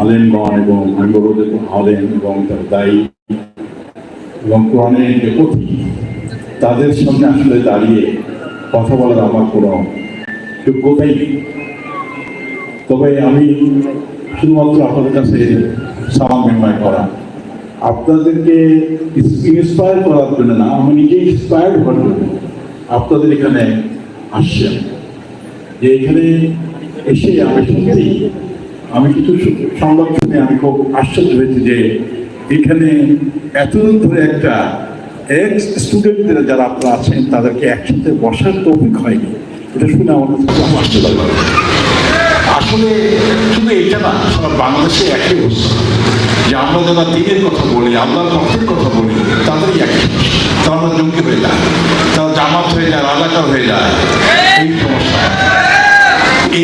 আলেমগণ এবং আমি বলব আলেম এবং তার দায়ী এবং যে পথি তাদের সামনে আসলে দাঁড়িয়ে কথা বলার আমার কোনো যোগ্যতাই তবে আমি শুধুমাত্র আপনাদের কাছে বিনিময় করা, আপনাদেরকে ইন্সপায়ার করার জন্য না, আমি নিজে ইন্সপায়ার্ড হওয়ার জন্য আপনাদের এখানে আসছেন যে এখানে এসে আমি সত্যি আমি কিছু সংবাদ শুনে আমি খুব আশ্চর্য হয়েছি যে এখানে এতদিন ধরে একটা এক্স স্টুডেন্টদের যারা আপনারা আছেন, তাদেরকে একসাথে বসার তৌফিক হয়নি। এটা শুনে আমার কাছে খুব আশ্চর্য লাগল। আসলে শুধু এটা না, সারা বাংলাদেশে একই অবস্থা। যে আমরা যারা দিনের কথা বলি আল্লাহর পক্ষের কথা বলি, তাদেরই একই তারা আমরা জঙ্গি হয়ে যায়, তারা জামাত হয়ে যায়, রাজাকার হয়ে যায়, এই সমস্যা।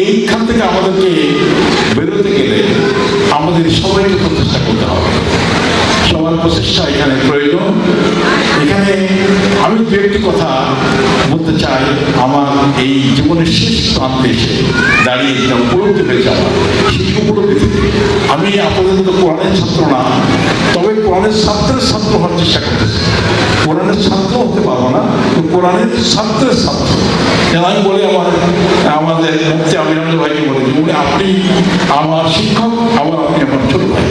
এইখান থেকে আমাদেরকে আমাদের সবাইকে প্রচেষ্টা করতে হবে। সবার প্রচেষ্টা এখানে প্রয়োজন। এখানে আমি দু একটি কথা বলতে চাই। আমার এই জীবনের শেষ প্রান্তে এসে দাঁড়িয়ে যেটা উপলব্ধি হয়েছে আমার, সেই উপলব্ধি আমি মতো কোরআনের ছাত্র না, তবে কোরআনের ছাত্রের ছাত্র হওয়ার চেষ্টা করতেছি। কোরআনের ছাত্র হতে পারব না, তো কোরআনের ছাত্রের ছাত্র। আমি বলি আমার, আমাদের মুক্তি আমিরাজ ভাইকে বলি উনি আপনি আমার শিক্ষক, আমার ছোট ভাই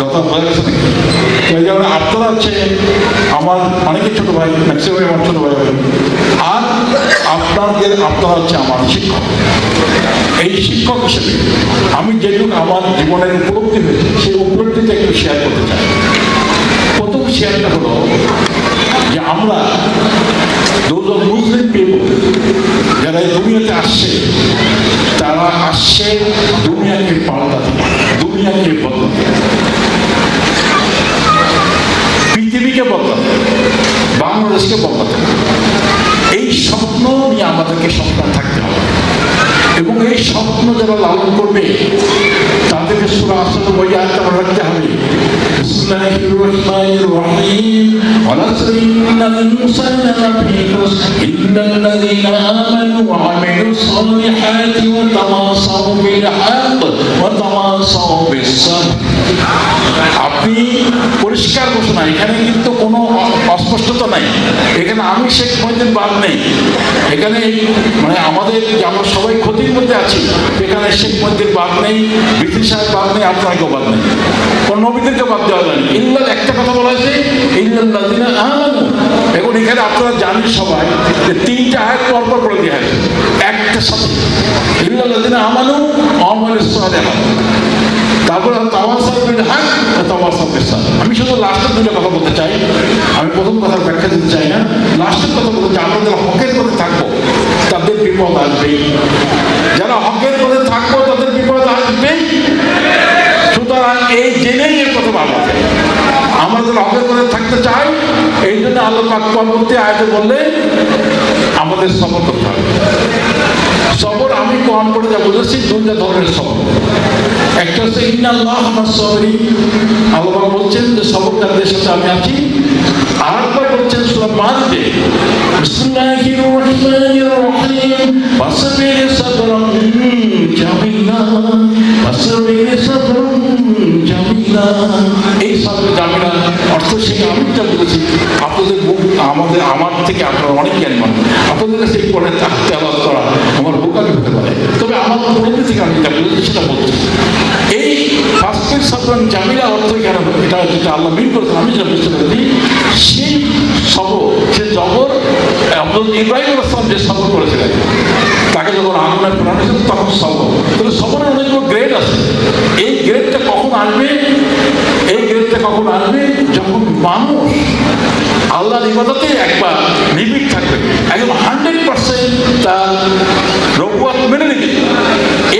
কথা বোঝা গেছে নাকি তো এই কারণে আপনারা হচ্ছে আমার অনেকে ছোট ভাই ম্যাক্সিমাম আমার ছোট ভাই। আর আপনাদের, আপনারা হচ্ছে আমার শিক্ষক। এই শিক্ষক হিসেবে আমি যেটুকু আমার জীবনের উপলব্ধি হয়েছে, সেই উপলব্ধিটা একটু শেয়ার করতে চাই। প্রথম শেয়ারটা হলো যে আমরা দুজন মুসলিম পিপল যারা এই দুনিয়াতে আসছে, তারা আসছে দুনিয়াকে পাল্টাতে দুনিয়াকে বদলাতে পৃথিবীকে বদলাতে বাংলাদেশকে বদলাতে এই স্বপ্ন নিয়ে আমাদেরকে সন্তান থাকতে হবে। এবং এই স্বপ্ন যারা লালন করবে তাদেরকে সুরা বই আয়তা রাখতে হবে। আপনি পরিষ্কার ঘোষণা এখানে কিন্তু কোনো অস্পষ্টতা নাই। এখানে আমি শেখ মহিদিন বাদ নেই। এখানে মানে আমাদের আমরা সবাই ক্ষতির মধ্যে আছি এখানে শেখ মহিদিন বাদ নেই। ব্রিটিশ বাদ নেই আপনাকেও বাদ নেই। কোন নবীদেরকে বাদ দেওয়া যায়নি ইল্লাল, একটা কথা বলা হয়েছে আমানু। এখন এখানে আপনারা জানেন সবাই যে তিনটা আয়াত পরপর করে দেওয়া হয়েছে। একটা সাথে। ইল্লাল্লাযিনা আমানু ওয়া আমিলুস সালিহাত তারপরে বিস আমি শুধু লাস্টের দুটো কথা বলতে চাই। আমি প্রথম কথার ব্যাখ্যা দিতে চাই না। লাস্টের কথা বলতে চাই আমরা যারা হকের পথে থাকব। তাদের বিপদ আসবেই যারা হকের পথে থাকব, তাদের বিপদ আসবেই সুতরাং এই জেনেই এর কথা ভাবা যায় আমরা যারা হকের পথে থাকতে চাই এই জন্য আল্লাহ পাক পরবর্তী বললে আমাদের সফর করতে হবে। সবর আমি কোরআন পড়ে যা বুঝেছি দুইটা ধরনের সবর একটা হচ্ছে, ইন্না আল্লাহ আমার সবরি আল্লাহ বলছেন যে সবরকারদের সাথে আমি আছি। আর একবার বলছেন সুরা মানতে বিসমিল্লাহির রহমানির রহিম। ফাসবির সাবরান জামিলা। ফাসবির সাবরান জামিলা। এই সাবর জামিলা অর্থ সেই আমি যা মুখ আমাদের আমার থেকে আপনারা অনেক জ্ঞান মান আপনাদের কাছে এই পড়ে আবাদ করা আমার বোকামি হতে পারে। তবে আমার উপলব্ধি থেকে আমি যা বলেছি সেটা বলছি এই ফার্স্টের সাবরান জামিলা অর্থ কেন এটা যেটা আল্লাহ মিন করেছেন, আমি যেটা বুঝতে পেরেছি, সেই সবর, সে জবর, আব্দুল ইব্রাহিম আসলাম যে সবর করেছিলেন, তাকে যখন আগুনের প্রাণ হয়েছিল, তখন সবর। তবে সবরের অনেকগুলো গ্রেড আছে। এই গ্রেডটা কখন আসবে? এই গ্রেডটা কখন আসবে? যখন মানুষ আল্লাহর ইবাদতে একবার নিবিড় থাকবে একদম হান্ড্রেড পার্সেন্ট তার রঘুয়াত মেনে নেবে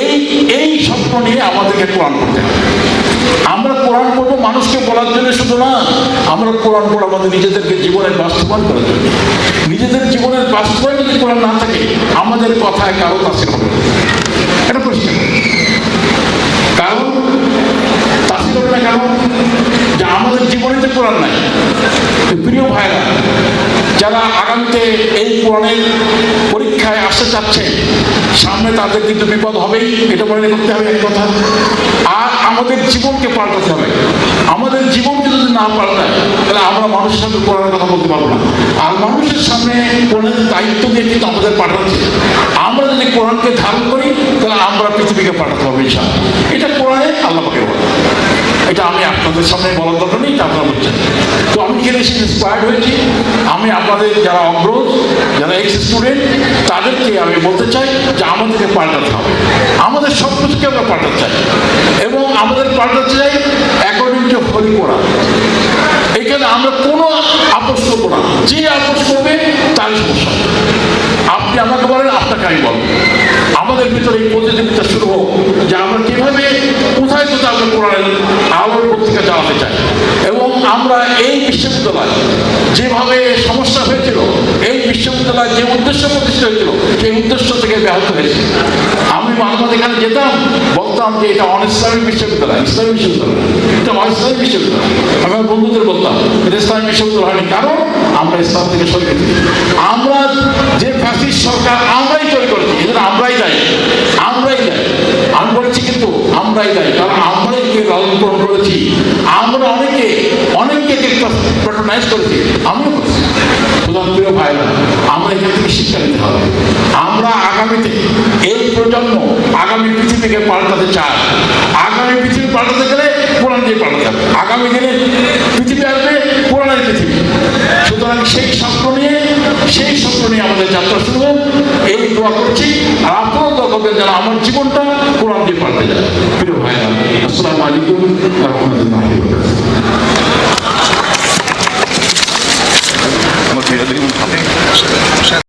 এই এই স্বপ্ন নিয়ে আমাদেরকে কোরআন করতে হবে। আমরা কোরআন পড়ব মানুষকে বলার জন্য শুধু না, আমরা কোরআন পড়ব আমাদের নিজেদেরকে জীবনের বাস্তবায়ন করার জন্য। নিজেদের জীবনের বাস্তবায়ন যদি কোরআন না থাকে, আমাদের কথায় কারও কাছে হবে। এটা পরিষ্কার কারণ তাসির হবে না কারণ যে আমাদের জীবনে তো কোরআন নাই তো প্রিয় ভাইরা যারা আগামীতে এই কোরআনের পরীক্ষায় আসতে চাচ্ছেন সামনে তাদের কিন্তু বিপদ হবেই, এটা মনে করতে হবে এক কথা। আর আমাদের জীবনকে পাল্টাতে হবে। আমাদের জীবনকে যদি না পাল্টায়, তাহলে আমরা মানুষের সামনে কোরআনের কথা বলতে পারব না। আর মানুষের সামনে কোরআনের দায়িত্ব দিয়ে কিন্তু আমাদের পাঠাচ্ছে আমরা যদি কোরআনকে ধারণ করি, তাহলে আমরা পৃথিবীকে পাঠাতে হবে এটা কোরআনে আল্লাহ পাকে বলে এটা আমি আপনাদের সামনে বলার দরকার নেই আপনারা বলছেন তো আমি এখানে এসে ইন্সপায়ার্ড হয়েছি? আমি আপনাদের যারা অগ্রজ, যারা এক্স স্টুডেন্ট তাদেরকে আমি বলতে চাই যে আমাদেরকে পাল্টাতে হবে। আমাদের সব কিছুকে আমরা পাল্টাতে চাই। এবং আমাদের পাল্টাতে চাই অ্যাকর্ডিং টু কোরআন এখানে আমরা কোনো আপোষ করব না। যে আপোষ করবে তার সমস্যা। আপনি আমাকে বলেন, আপনাকে আমি বলব। আমাদের ভিতরে এই প্রতিযোগিতা শুরু হোক, যে আমরা কীভাবে, কোথায় কোথায় আমরা কোরআনের আলোর পত্রিকা চালাতে চাই। এবং আমরা এই বিশ্ববিদ্যালয় যেভাবে সমস্যা হয়েছিল, এই বিশ্ববিদ্যালয় যে উদ্দেশ্য প্রতিষ্ঠা হয়েছিল, সেই উদ্দেশ্য থেকে ব্যাহত হয়েছে। আমি মাঝে এখানে যেতাম, বলতাম যে এটা অন বিশ্ববিদ্যালয় ইসলামিক বিশ্ববিদ্যালয়। এটা অন বিশ্ববিদ্যালয়। আমি আমার বন্ধুদের বলতাম, এটা ইসলামিক বিশ্ববিদ্যালয় হয়নি। কারণ আমরা ইসলাম থেকে সরে গেছি। আমরা যে ফ্যাসিস্ট সরকার, আমরাই তৈরি করেছি। এদের আমরাই দায়ী। আমরাই যাই আমি বলেছি কিন্তু আমরাই দায়ী। কারণ আমরাই লালন পালন করেছি আমরা অনেকে, অনেককে প্যাট্রোনাইজ করেছি। আমিও করেছি। সুতরাং প্রিয় ভাইরা, আমরা এখান থেকে শিক্ষা নিতে হবে। আমরা আগামীতে, এই প্রজন্ম আগামী পৃথিবীকে পাল্টাতে চায়। আগামী পৃথিবী পাল্টাতে গেলে কোরআন দিয়ে পাল্টাতে হবে। আগামী দিনে পৃথিবী আসবে কোরআনের পৃথিবী। সুতরাং সেই স্বপ্ন নিয়ে, সেই স্বপ্ন নিয়ে আমাদের যাত্রা শুরু হোক এই দোয়া করছি, আর আপনারা দোয়া করবেন যেন আমার জীবনটা কোরআন দিয়ে পাল্টে যায়। প্রিয় ভাই আসসালামু আলাইকুম রহমতুল্লাহ